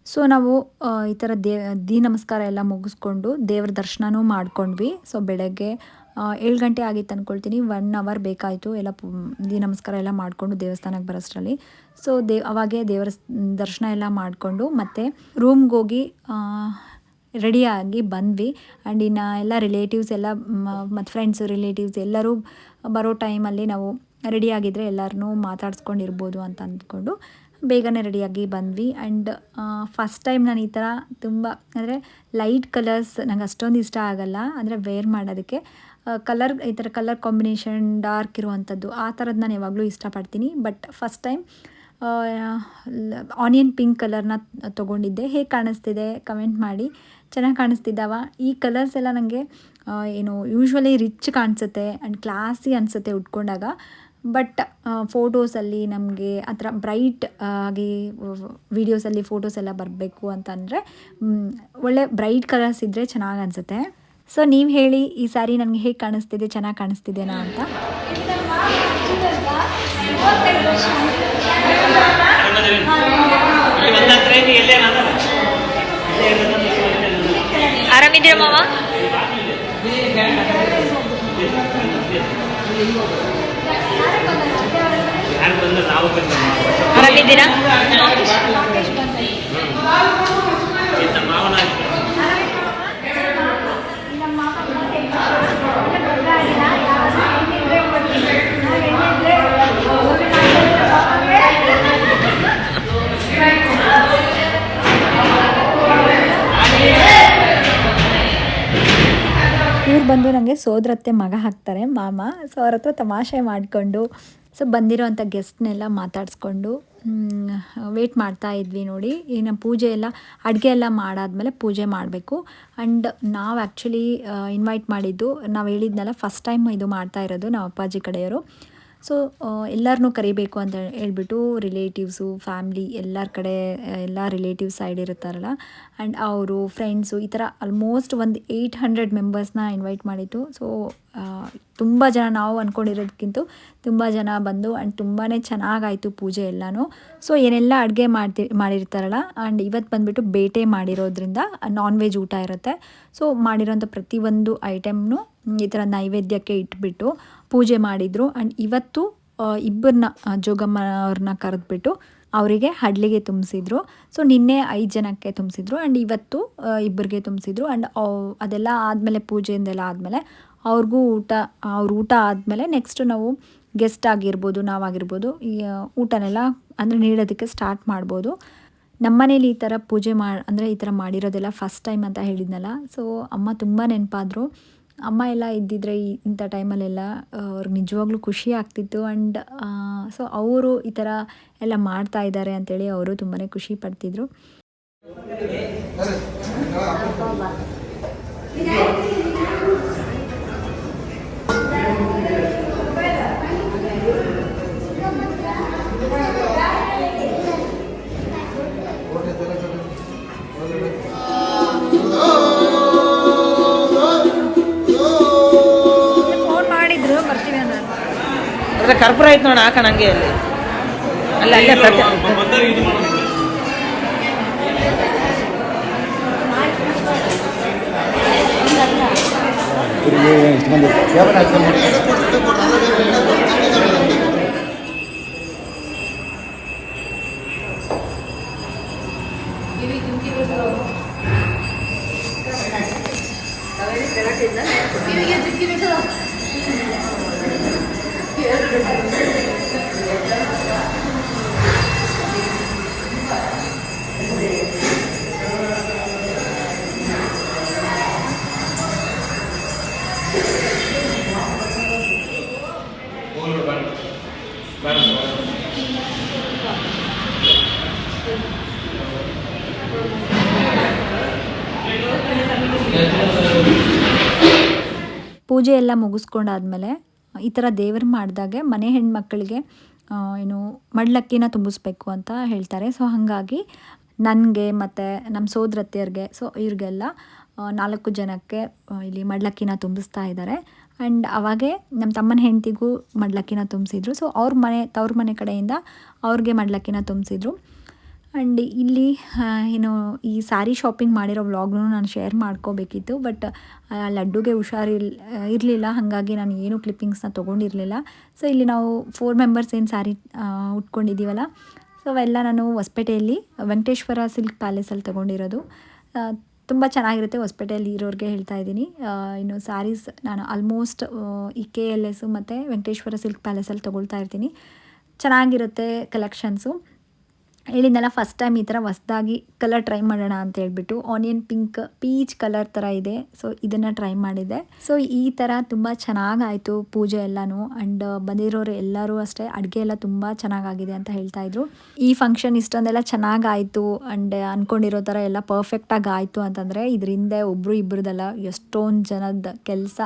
ಸೊ ನಾವು ಈ ಥರ ದೇ ದಿ ನಮಸ್ಕಾರ ಎಲ್ಲ ಮುಗಿಸ್ಕೊಂಡು ದೇವ್ರ ದರ್ಶನವೂ ಮಾಡ್ಕೊಂಡ್ವಿ. ಸೊ ಬೆಳಗ್ಗೆ ಏಳು ಗಂಟೆ ಆಗಿತ್ತು ಅಂದ್ಕೊಳ್ತೀನಿ ಒನ್ ಅವರ್ ಬೇಕಾಯಿತು. ಎಲ್ಲ ದಿ ನಮಸ್ಕಾರ ಎಲ್ಲ ಮಾಡಿಕೊಂಡು ದೇವಸ್ಥಾನಕ್ಕೆ ಬರೋಷ್ಟರಲ್ಲಿ. ಸೊ ದೇ, ಅವಾಗೆ ದೇವರ ದರ್ಶನ ಎಲ್ಲ ಮಾಡಿಕೊಂಡು ಮತ್ತು ರೂಮ್ಗೆ ಹೋಗಿ ರೆಡಿಯಾಗಿ ಬಂದ್ವಿ. ಆ್ಯಂಡ್ ಇನ್ನು ಎಲ್ಲ ರಿಲೇಟಿವ್ಸ್ ಎಲ್ಲ ಮತ್ತು ಫ್ರೆಂಡ್ಸ್ ರಿಲೇಟಿವ್ಸ್ ಎಲ್ಲರೂ ಬರೋ ಟೈಮಲ್ಲಿ ನಾವು ರೆಡಿಯಾಗಿದ್ದರೆ ಎಲ್ಲರನ್ನೂ ಮಾತಾಡ್ಸ್ಕೊಂಡಿರ್ಬೋದು ಅಂತ ಅಂದ್ಕೊಂಡು ಬೇಗನೆ ರೆಡಿಯಾಗಿ ಬಂದ್ವಿ. ಆ್ಯಂಡ್ ಫಸ್ಟ್ ಟೈಮ್ ನಾನು ಈ ಥರ ತುಂಬ, ಅಂದರೆ ಲೈಟ್ ಕಲರ್ಸ್ ನಂಗೆ ಅಷ್ಟೊಂದು ಇಷ್ಟ ಆಗಲ್ಲ. ಅಂದರೆ ವೇರ್ ಮಾಡೋದಕ್ಕೆ. ಕಲರ್, ಈ ಥರ ಕಲರ್ ಕಾಂಬಿನೇಷನ್, ಡಾರ್ಕ್ ಇರುವಂಥದ್ದು, ಆ ಥರದ್ದು ನಾನು ಯಾವಾಗಲೂ ಇಷ್ಟಪಡ್ತೀನಿ. But first time onion pink ಕಲರ್ನ ತೊಗೊಂಡಿದ್ದೆ. ಹೇಗೆ ಕಾಣಿಸ್ತಿದೆ ಕಮೆಂಟ್ ಮಾಡಿ. ಚೆನ್ನಾಗಿ ಕಾಣಿಸ್ತಿದ್ದಾವ? ಈ ಕಲರ್ಸ್ ಎಲ್ಲ ನನಗೆ ಏನು ಯೂಶ್ವಲಿ ರಿಚ್ ಕಾಣಿಸುತ್ತೆ ಆ್ಯಂಡ್ ಕ್ಲಾಸಿ ಅನಿಸುತ್ತೆ ಉಟ್ಕೊಂಡಾಗ. ಬಟ್ ಫೋಟೋಸಲ್ಲಿ ನಮಗೆ ಆ ಥರ ಬ್ರೈಟ್ ಆಗಿ ವೀಡಿಯೋಸಲ್ಲಿ ಫೋಟೋಸ್ ಎಲ್ಲ ಬರಬೇಕು ಅಂತಂದರೆ ಒಳ್ಳೆ ಬ್ರೈಟ್ ಕಲರ್ಸ್ ಇದ್ದರೆ ಚೆನ್ನಾಗಿ ಅನಿಸುತ್ತೆ. ಸೊ ನೀವು ಹೇಳಿ ಈ ಸಾರಿ ನನಗೆ ಹೇಗೆ ಕಾಣಿಸ್ತಿದೆ ಚೆನ್ನಾಗಿ ಕಾಣಿಸ್ತಿದೆನಾ ಅಂತ. ಆರಾಮಿದ್ದೀರಾ ಮಾವ? ಆರಾಮಿದ್ದೀರಾ? ಮಾವನ ಇವ್ರು ಬಂದು ನನಗೆ ಸೋದರತ್ತೆ ಮಗ ಹಾಕ್ತಾರೆ, ಮಾಮ. ಸೊ ಅವ್ರ ಹತ್ರ ತಮಾಷೆ ಮಾಡಿಕೊಂಡು ಸೊ ಬಂದಿರೋವಂಥ ಗೆಸ್ಟ್ನೆಲ್ಲ ಮಾತಾಡಿಸ್ಕೊಂಡು ವೇಟ್ ಮಾಡ್ತಾ ಇದ್ವಿ ನೋಡಿ. ಇನ್ನು ಪೂಜೆ ಎಲ್ಲ, ಅಡುಗೆ ಎಲ್ಲ ಮಾಡಾದಮೇಲೆ ಪೂಜೆ ಮಾಡಬೇಕು. ಆ್ಯಂಡ್ ನಾವು ಆ್ಯಕ್ಚುಲಿ ಇನ್ವೈಟ್ ಮಾಡಿದ್ದು, ನಾವು ಹೇಳಿದ್ನಲ್ಲ ಫಸ್ಟ್ ಟೈಮ್ ಇದು ಮಾಡ್ತಾ ಇರೋದು ನಮ್ಮ ಅಪ್ಪಾಜಿ ಕಡೆಯವರು. ಸೊ ಎಲ್ಲರನ್ನೂ ಕರಿಬೇಕು ಅಂತ ಹೇಳ್ಬಿಟ್ಟು ರಿಲೇಟಿವ್ಸು ಫ್ಯಾಮ್ಲಿ ಎಲ್ಲರ ಕಡೆ ಎಲ್ಲ ರಿಲೇಟಿವ್ಸ್ ಸೈಡ್ ಇರುತ್ತಾರಲ್ಲ. ಆ್ಯಂಡ್ ಅವರು ಫ್ರೆಂಡ್ಸು ಈ ಥರ ಆಲ್ಮೋಸ್ಟ್ ಒಂದು ಏಯ್ಟ್ ಹಂಡ್ರೆಡ್ ಮೆಂಬರ್ಸ್ನ ಇನ್ವೈಟ್ ಮಾಡಿತ್ತು ಸೊ ತುಂಬ ಜನ ನಾವು ಅಂದ್ಕೊಂಡಿರೋದಕ್ಕಿಂತ ತುಂಬ ಜನ ಬಂದು ಆ್ಯಂಡ್ ತುಂಬಾ ಚೆನ್ನಾಗಾಯಿತು ಪೂಜೆ ಎಲ್ಲನೂ. ಸೊ ಏನೆಲ್ಲ ಅಡುಗೆ ಮಾಡ್ತಿ ಮಾಡಿರ್ತಾರಲ್ಲ ಆ್ಯಂಡ್ ಇವತ್ತು ಬಂದುಬಿಟ್ಟು ಬೇಟೆ ಮಾಡಿರೋದ್ರಿಂದ ನಾನ್ ವೆಜ್ ಊಟ ಇರುತ್ತೆ. ಸೊ ಮಾಡಿರೋಂಥ ಪ್ರತಿಯೊಂದು ಐಟಮ್ನು ಈ ಥರ ನೈವೇದ್ಯಕ್ಕೆ ಇಟ್ಬಿಟ್ಟು ಪೂಜೆ ಮಾಡಿದರು. ಆ್ಯಂಡ್ ಇವತ್ತು ಇಬ್ಬರನ್ನ ಜೋಗಮ್ಮ ಅವ್ರನ್ನ ಕರೆದ್ಬಿಟ್ಟು ಅವರಿಗೆ ಹಡ್ಲಿಗೆ ತುಂಬಿಸಿದ್ರು. ಸೊ ನಿನ್ನೆ ಐದು ಜನಕ್ಕೆ ತುಂಬಿಸಿದ್ರು. ಆ್ಯಂಡ್ ಇವತ್ತು ಇಬ್ಬರಿಗೆ ತುಂಬಿಸಿದ್ರು. ಆ್ಯಂಡ್ ಅದೆಲ್ಲ ಆದಮೇಲೆ, ಪೂಜೆಯಿಂದೆಲ್ಲ ಆದಮೇಲೆ ಅವ್ರಿಗೂ ಊಟ, ಅವ್ರ ಊಟ ಆದಮೇಲೆ ನೆಕ್ಸ್ಟ್ ನಾವು ಗೆಸ್ಟ್ ಆಗಿರ್ಬೋದು, ನಾವಾಗಿರ್ಬೋದು, ಈ ಊಟನೆಲ್ಲ ಅಂದರೆ ನೀಡೋದಕ್ಕೆ ಸ್ಟಾರ್ಟ್ ಮಾಡ್ಬೋದು. ನಮ್ಮನೇಲಿ ಈ ಥರ ಪೂಜೆ ಮಾಡಿ ಅಂದರೆ ಈ ಥರ ಮಾಡಿರೋದೆಲ್ಲ ಫಸ್ಟ್ ಟೈಮ್ ಅಂತ ಹೇಳಿದ್ನಲ್ಲ. ಸೊ ಅಮ್ಮ ತುಂಬ ನೆನಪಾದರು. ಅಮ್ಮ ಎಲ್ಲ ಇದ್ದಿದ್ರೆ ಈ ಇಂಥ ಟೈಮಲ್ಲೆಲ್ಲ ಅವ್ರಿಗೆ ನಿಜವಾಗ್ಲೂ ಖುಷಿ ಆಗ್ತಿತ್ತು. ಆ್ಯಂಡ್ ಸೊ ಅವರು ಈ ಥರ ಎಲ್ಲ ಮಾಡ್ತಾ ಇದ್ದಾರೆ ಅಂತೇಳಿ ಅವರು ತುಂಬಾ ಖುಷಿ ಪಡ್ತಿದ್ರು. ಅದ್ರ ಕರ್ಪೂರ ಆಯ್ತು ನೋಡ ಹಾಕೋಣ ಹಂಗೆ ಅಲ್ಲಿ ಅಲ್ಲ ಅಲ್ಲೇ ಪ್ರತಿ ಬಂದವ್ರಿಗೆ ಇದು ಮಾಡೋದು ಪೂಜೆ ಎಲ್ಲ ಮುಗಿಸ್ಕೊಂಡಾದ್ಮೇಲೆ ಈ ಥರ ದೇವ್ರು ಮಾಡಿದಾಗೆ ಮನೆ ಹೆಣ್ಮಕ್ಳಿಗೆ ಆ, ಏನು ಮಡ್ಲಕ್ಕಿನ ತುಂಬಿಸ್ಬೇಕು ಅಂತ ಹೇಳ್ತಾರೆ. ಸೊ ಹಾಗಾಗಿ ನನಗೆ ಮತ್ತು ನಮ್ಮ ಸೋದರತ್ತೆಯರಿಗೆ ಸೊ ಇವ್ರಿಗೆಲ್ಲ ನಾಲ್ಕು ಜನಕ್ಕೆ ಇಲ್ಲಿ ಮಡ್ಲಕ್ಕಿನ ತುಂಬಿಸ್ತಾ ಇದ್ದಾರೆ. ಆ್ಯಂಡ್ ಅವಾಗೆ ನಮ್ಮ ತಮ್ಮನ ಹೆಂಡತಿಗೂ ಮಡ್ಲಕ್ಕಿನ ತುಂಬಿಸಿದ್ರು. ಸೊ ಅವ್ರ ಮನೆ ತವ್ರ ಮನೆ ಕಡೆಯಿಂದ ಅವ್ರಿಗೆ ಮಡ್ಲಕ್ಕಿನ ತುಂಬಿಸಿದ್ರು. ಆ್ಯಂಡ್ ಇಲ್ಲಿ ಏನು, ಈ ಸ್ಯಾರಿ ಶಾಪಿಂಗ್ ಮಾಡಿರೋ ವ್ಲಾಗ್ನೂ ನಾನು ಶೇರ್ ಮಾಡ್ಕೋಬೇಕಿತ್ತು ಬಟ್ ಲಡ್ಡುಗೆ ಹುಷಾರಿಲ್ ಇರಲಿಲ್ಲ, ಹಾಗಾಗಿ ನಾನು ಏನು ಕ್ಲಿಪ್ಪಿಂಗ್ಸ್ನ ತೊಗೊಂಡಿರಲಿಲ್ಲ. ಸೊ ಇಲ್ಲಿ ನಾವು ಫೋರ್ ಮೆಂಬರ್ಸ್ ಏನು ಸ್ಯಾರಿ ಉಟ್ಕೊಂಡಿದ್ದೀವಲ್ಲ ಸೊ ಅವೆಲ್ಲ ನಾನು ಹೊಸಪೇಟೆಯಲ್ಲಿ, ವೆಂಕಟೇಶ್ವರ ಸಿಲ್ಕ್ ಪ್ಯಾಲೇಸಲ್ಲಿ ತೊಗೊಂಡಿರೋದು. ತುಂಬ ಚೆನ್ನಾಗಿರುತ್ತೆ ಹೊಸಪೇಟೆಯಲ್ಲಿ ಇರೋರಿಗೆ ಹೇಳ್ತಾ ಇದ್ದೀನಿ. ಇನ್ನು ಸ್ಯಾರೀಸ್ ನಾನು ಆಲ್ಮೋಸ್ಟ್ ಈ ಕೆ ಎಲ್ ಎಸ್ಸು ಮತ್ತು ವೆಂಕಟೇಶ್ವರ ಸಿಲ್ಕ್ ಪ್ಯಾಲೇಸಲ್ಲಿ ತೊಗೊಳ್ತಾ ಇರ್ತೀನಿ. ಚೆನ್ನಾಗಿರುತ್ತೆ ಕಲೆಕ್ಷನ್ಸು ಹೇಳಿದ್ನಲ್ಲ ಫಸ್ಟ್ ಟೈಮ್ ಈ ಥರ ಹೊಸ್ದಾಗಿ ಕಲರ್ ಟ್ರೈ ಮಾಡೋಣ ಅಂತ ಹೇಳ್ಬಿಟ್ಟು ಆನಿಯನ್ ಪಿಂಕ್ ಪೀಚ್ ಕಲರ್ ಥರ ಇದೆ. ಸೊ ಇದನ್ನು ಟ್ರೈ ಮಾಡಿದೆ. ಸೊ ಈ ಥರ ತುಂಬ ಚೆನ್ನಾಗಾಯಿತು ಪೂಜೆ ಎಲ್ಲನೂ. ಆ್ಯಂಡ್ ಬಂದಿರೋರು ಎಲ್ಲರೂ ಅಷ್ಟೇ, ಅಡುಗೆ ಎಲ್ಲ ತುಂಬ ಚೆನ್ನಾಗಾಗಿದೆ ಅಂತ ಹೇಳ್ತಾ ಇದ್ರು. ಈ ಫಂಕ್ಷನ್ ಇಷ್ಟೊಂದೆಲ್ಲ ಚೆನ್ನಾಗಾಯಿತು. ಆ್ಯಂಡ್ ಅಂದ್ಕೊಂಡಿರೋ ಥರ ಎಲ್ಲ ಪರ್ಫೆಕ್ಟಾಗಿ ಆಯಿತು ಅಂತಂದರೆ, ಇದರಿಂದ ಒಬ್ಬರು ಇಬ್ಬರದಲ್ಲ ಎಷ್ಟೊಂದು ಜನದ ಕೆಲಸ.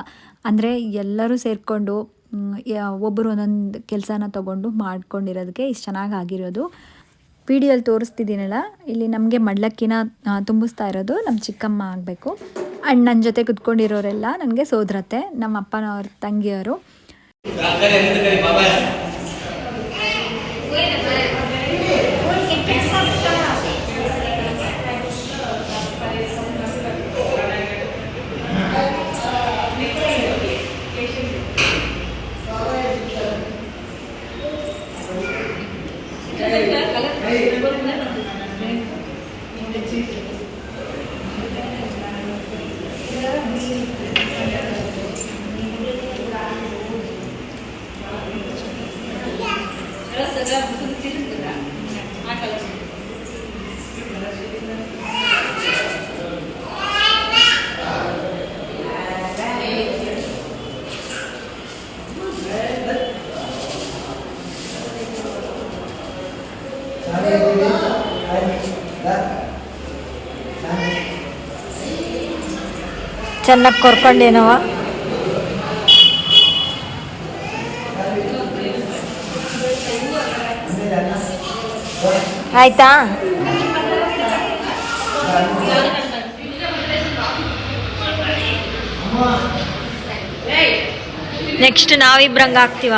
ಅಂದರೆ, ಎಲ್ಲರೂ ಸೇರಿಕೊಂಡು ಒಬ್ಬರು ಒಂದೊಂದು ಕೆಲಸನ ತೊಗೊಂಡು ಮಾಡ್ಕೊಂಡಿರೋದಕ್ಕೆ ಇಷ್ಟು ಚೆನ್ನಾಗಿ ಆಗಿರೋದು. ವಿಡಿಯೋಲ್ಲಿ ತೋರಿಸ್ತಿದ್ದೀನಲ್ಲ, ಇಲ್ಲಿ ನಮಗೆ ಮಡ್ಲಕ್ಕಿನ ತುಂಬಿಸ್ತಾ ಇರೋದು ನಮ್ಮ ಚಿಕ್ಕಮ್ಮ ಆಗಬೇಕು. ಆ್ಯಂಡ್ ನನ್ನ ಜೊತೆ ಕುತ್ಕೊಂಡಿರೋರೆಲ್ಲ ನನಗೆ ಸೋದರತ್ತೆ ನಮ್ಮ ಅಪ್ಪನವ್ರ ತಂಗಿಯವರು ಚೆನ್ನಾಗಿ ಕೊರ್ಕೊಂಡೇನವ ಆಯ್ತಾ ನೆಕ್ಸ್ಟ್ ನಾವಿಬ್ರಂಗೆ ಆಗ್ತೀವ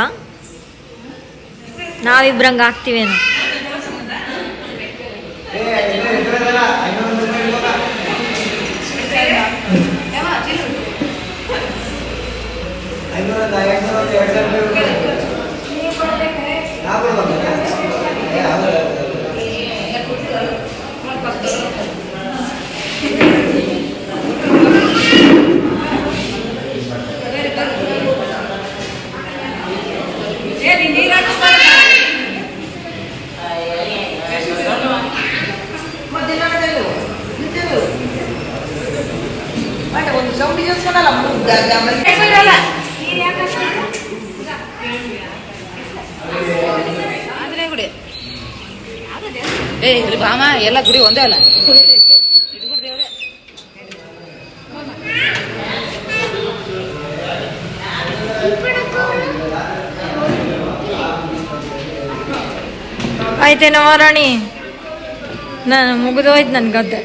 ನಾವಿಬ್ರಂಗೆ ಆಗ್ತೀವೇನು ಏ ಇಲ್ಲಿ ಬಾಮ ಎಲ್ಲ ಗುಡಿ ಒಂದೇ ಅಲ್ಲ. ಆಯ್ತೇನೋ ರಾಣಿ ನಾನು ಮುಗಿದೋಯ್ತು ನನ್ನ ಗದ್ದೆ.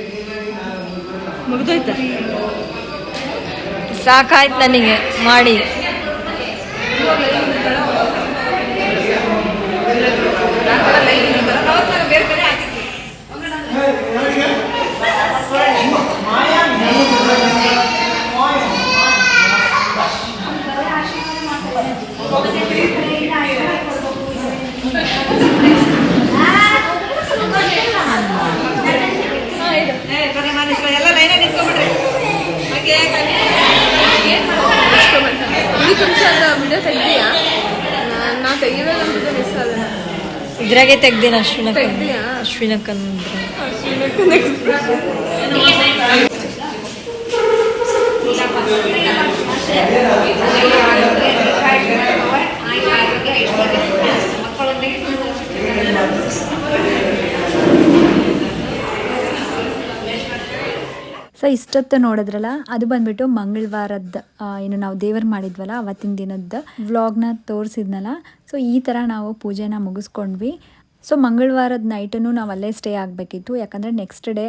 ಮುಗಿದೋಯ್ತು? ಸಾಕಾಯ್ತು ನನಗೆ ಮಾಡಿ. ಇದ್ರಾಗೆ ತೆಗ್ದಿನ ಅಶ್ವಿನಕ್ಕ ತೆಗ್ದಿಯಾ? ಅಶ್ವಿನಕ್ಕಂದ್ರೆ ಸೊ ಇಷ್ಟೊತ್ತು ನೋಡಿದ್ರಲ್ಲ, ಅದು ಬಂದ್ಬಿಟ್ಟು ಮಂಗಳವಾರದ ಏನು ನಾವು ದೇವರು ಮಾಡಿದ್ವಲ್ಲ ಅವತ್ತಿನ ದಿನದ ವ್ಲಾಗ್ನ ತೋರಿಸಿದ್ನಲ್ಲ. ಸೊ ಈ ಥರ ನಾವು ಪೂಜೆನ ಮುಗಿಸ್ಕೊಂಡ್ವಿ. ಸೊ ಮಂಗಳವಾರದ ನೈಟನ್ನು ನಾವು ಅಲ್ಲೇ ಸ್ಟೇ ಆಗಬೇಕಿತ್ತು. ಯಾಕಂದರೆ ನೆಕ್ಸ್ಟ್ ಡೇ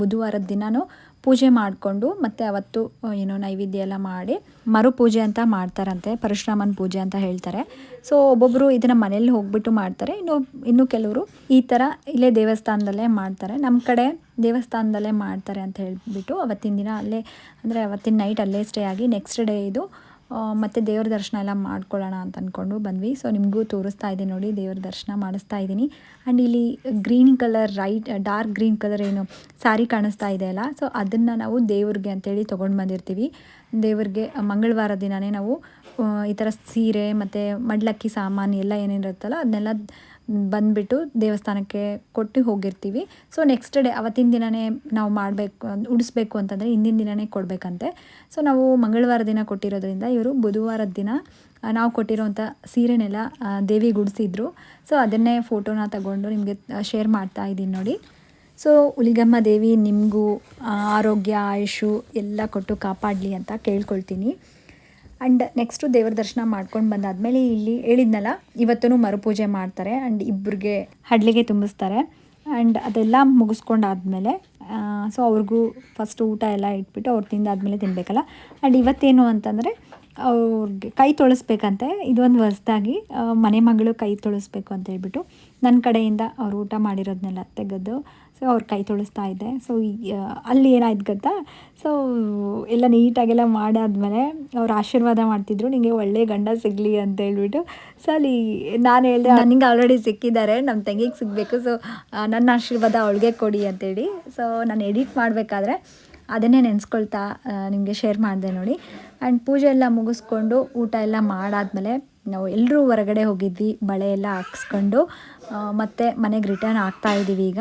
ಬುಧವಾರದ ದಿನನೂ ಪೂಜೆ ಮಾಡಿಕೊಂಡು ಮತ್ತೆ ಅವತ್ತು ಏನೋ ನೈವೇದ್ಯ ಎಲ್ಲ ಮಾಡಿ ಮರು ಪೂಜೆ ಅಂತ ಮಾಡ್ತಾರಂತೆ, ಪರಶುರಾಮನ ಪೂಜೆ ಅಂತ ಹೇಳ್ತಾರೆ. ಸೊ ಒಬ್ಬೊಬ್ಬರು ಇದನ್ನು ಮನೇಲಿ ಹೋಗ್ಬಿಟ್ಟು ಮಾಡ್ತಾರೆ. ಇನ್ನು ಇನ್ನು ಕೆಲವರು ಈ ಥರ ಇಲ್ಲೇ ದೇವಸ್ಥಾನದಲ್ಲೇ ಮಾಡ್ತಾರೆ. ನಮ್ಮ ಕಡೆ ದೇವಸ್ಥಾನದಲ್ಲೇ ಮಾಡ್ತಾರೆ ಅಂತ ಹೇಳಿಬಿಟ್ಟು ಅವತ್ತಿನ ದಿನ ಅಲ್ಲೇ, ಅಂದರೆ ಅವತ್ತಿನ ನೈಟ್ ಅಲ್ಲೇ ಸ್ಟೇ ಆಗಿ ನೆಕ್ಸ್ಟ್ ಡೇ ಇದು ಮತ್ತೆ ದೇವ್ರ ದರ್ಶನ ಎಲ್ಲ ಮಾಡ್ಕೊಳ್ಳೋಣ ಅಂತ ಅಂದ್ಕೊಂಡು ಬಂದ್ವಿ. ಸೊ ನಿಮಗೂ ತೋರಿಸ್ತಾ ಇದ್ದೀನಿ ನೋಡಿ, ದೇವ್ರ ದರ್ಶನ ಮಾಡಿಸ್ತಾ ಇದ್ದೀನಿ. ಆ್ಯಂಡ್ ಇಲ್ಲಿ green colour right dark green colour ಏನು ಸಾರಿ ಕಾಣಿಸ್ತಾ ಇದೆ ಅಲ್ಲ? ಸೊ ಅದನ್ನು ನಾವು ದೇವ್ರಿಗೆ ಅಂತೇಳಿ ತೊಗೊಂಡು ಬಂದಿರ್ತೀವಿ. ದೇವ್ರಿಗೆ ಮಂಗಳವಾರ ದಿನವೇ ನಾವು ಈ ಥರ ಸೀರೆ ಮತ್ತು ಮಡ್ಲಕ್ಕಿ ಸಾಮಾನು ಎಲ್ಲ ಏನೇನಿರುತ್ತಲ್ಲ ಅದನ್ನೆಲ್ಲ ಬಂದುಬಿಟ್ಟು ದೇವಸ್ಥಾನಕ್ಕೆ ಕೊಟ್ಟು ಹೋಗಿರ್ತೀವಿ. ಸೊ ನೆಕ್ಸ್ಟ್ ಡೇ ಅವತ್ತಿನ ದಿನವೇ ನಾವು ಮಾಡಬೇಕು, ಉಡಿಸ್ಬೇಕು ಅಂತಂದರೆ ಹಿಂದಿನ ದಿನವೇ ಕೊಡಬೇಕಂತೆ. ಸೊ ನಾವು ಮಂಗಳವಾರ ದಿನ ಕೊಟ್ಟಿರೋದ್ರಿಂದ ಇವರು ಬುಧವಾರದ ದಿನ ನಾವು ಕೊಟ್ಟಿರೋವಂಥ ಸೀರೆನೆಲ್ಲ ದೇವಿ ಗುಡಿಸಿದ್ರು ಸೊ ಅದನ್ನೇ ಫೋಟೋನ ತಗೊಂಡು ನಿಮಗೆ ಶೇರ್ ಮಾಡ್ತಾ ಇದ್ದೀನಿ ನೋಡಿ. ಸೊ ಹುಲಿಗಮ್ಮ ದೇವಿ ನಿಮಗೂ ಆರೋಗ್ಯ, ಆಯುಷು ಎಲ್ಲ ಕೊಟ್ಟು ಕಾಪಾಡಲಿ ಅಂತ ಕೇಳ್ಕೊಳ್ತೀನಿ. ಆ್ಯಂಡ್ ನೆಕ್ಸ್ಟು ದೇವ್ರ ದರ್ಶನ ಮಾಡ್ಕೊಂಡು ಬಂದಾದಮೇಲೆ ಇಲ್ಲಿ ಹೇಳಿದ್ನಲ್ಲ ಇವತ್ತೂ ಮರುಪೂಜೆ ಮಾಡ್ತಾರೆ ಆ್ಯಂಡ್ ಇಬ್ಬರಿಗೆ ಹಡ್ಲಿಗೆ ತುಂಬಿಸ್ತಾರೆ. ಆ್ಯಂಡ್ ಅದೆಲ್ಲ ಮುಗಿಸ್ಕೊಂಡಾದ್ಮೇಲೆ ಸೊ ಅವ್ರಿಗೂ ಫಸ್ಟ್ ಊಟ ಎಲ್ಲ ಇಟ್ಬಿಟ್ಟು ಅವ್ರು ತಿಂದಾದ್ಮೇಲೆ ತಿನ್ನಬೇಕಲ್ಲ ಆ್ಯಂಡ್ ಇವತ್ತೇನು ಅಂತಂದರೆ, ಅವ್ರಿಗೆ ಕೈ ತೊಳಸ್ಬೇಕಂತೆ. ಇದೊಂದು ಹೊಸ್ದಾಗಿ ಮನೆ ಮಗಳು ಕೈ ತೊಳಸ್ಬೇಕು ಅಂತ ಹೇಳ್ಬಿಟ್ಟು ನನ್ನ ಕಡೆಯಿಂದ ಅವ್ರು ಊಟ ಮಾಡಿರೋದನ್ನೆಲ್ಲ ತೆಗೆದು ಸೊ ಅವ್ರ ಕೈ ತೊಳಿಸ್ತಾ ಇದ್ದೆ. ಸೊ ಅಲ್ಲಿ ಏನಾಯ್ತು ಗೊತ್ತಾ? ಸೊ ಎಲ್ಲ ನೀಟಾಗೆಲ್ಲ ಮಾಡಾದ್ಮೇಲೆ ಅವ್ರು ಆಶೀರ್ವಾದ ಮಾಡ್ತಿದ್ರು. ನಿಮಗೆ ಒಳ್ಳೆ ಗಂಡ ಸಿಗಲಿ ಅಂತ ಹೇಳ್ಬಿಟ್ಟು. ಸೊ ಅಲ್ಲಿ ನಾನು ಹೇಳಿದೆ, ನನಗೆ ಆಲ್ರೆಡಿ ಸಿಕ್ಕಿದ್ದಾರೆ. ನಮ್ಮ ತಂಗಿಗೆ ಸಿಗಬೇಕು. ಸೊ ನನ್ನ ಆಶೀರ್ವಾದ ಅವಳಿಗೆ ಕೊಡಿ ಅಂತೇಳಿ ಸೊ ನಾನು ಎಡಿಟ್ ಮಾಡಬೇಕಾದ್ರೆ ಅದನ್ನೇ ನೆನೆಸ್ಕೊಳ್ತಾ ನಿಮಗೆ ಶೇರ್ ಮಾಡಿದೆ ನೋಡಿ. ಆ್ಯಂಡ್ ಪೂಜೆ ಎಲ್ಲ ಮುಗಿಸ್ಕೊಂಡು ಊಟ ಎಲ್ಲ ಮಾಡಾದ್ಮೇಲೆ ನಾವು ಎಲ್ಲರೂ ಹೊರಗಡೆ ಹೋಗಿದ್ವಿ. ಬಳೆ ಎಲ್ಲ ಹಾಕ್ಸ್ಕೊಂಡು ಮತ್ತೆ ಮನೆಗೆ ರಿಟರ್ನ್ ಆಗ್ತಾ ಇದ್ದೀವಿ ಈಗ.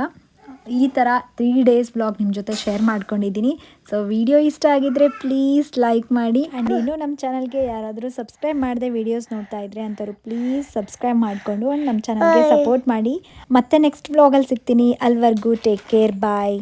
ಈ ಥರ ತ್ರೀ ಡೇಸ್ ಬ್ಲಾಗ್ ನಿಮ್ಮ ಜೊತೆ ಶೇರ್ ಮಾಡ್ಕೊಂಡಿದ್ದೀನಿ. ಸೊ ವಿಡಿಯೋ ಇಷ್ಟ ಆಗಿದ್ದರೆ ಪ್ಲೀಸ್ ಲೈಕ್ ಮಾಡಿ. ಆ್ಯಂಡ್ ಇನ್ನೂ ನಮ್ಮ ಚಾನಲ್ಗೆ ಯಾರಾದರೂ ಸಬ್ಸ್ಕ್ರೈಬ್ ಮಾಡದೆ ವೀಡಿಯೋಸ್ ನೋಡ್ತಾ ಇದ್ರೆ ಅಂಥವ್ರು ಪ್ಲೀಸ್ ಸಬ್ಸ್ಕ್ರೈಬ್ ಮಾಡಿಕೊಂಡು ಆ್ಯಂಡ್ ನಮ್ಮ ಚಾನಲ್ಗೆ ಸಪೋರ್ಟ್ ಮಾಡಿ. ಮತ್ತೆ ನೆಕ್ಸ್ಟ್ ಬ್ಲಾಗಲ್ಲಿ ಸಿಗ್ತೀನಿ. ಅಲ್ವರೆಗೂ ಟೇಕ್ ಕೇರ್ ಬಾಯ್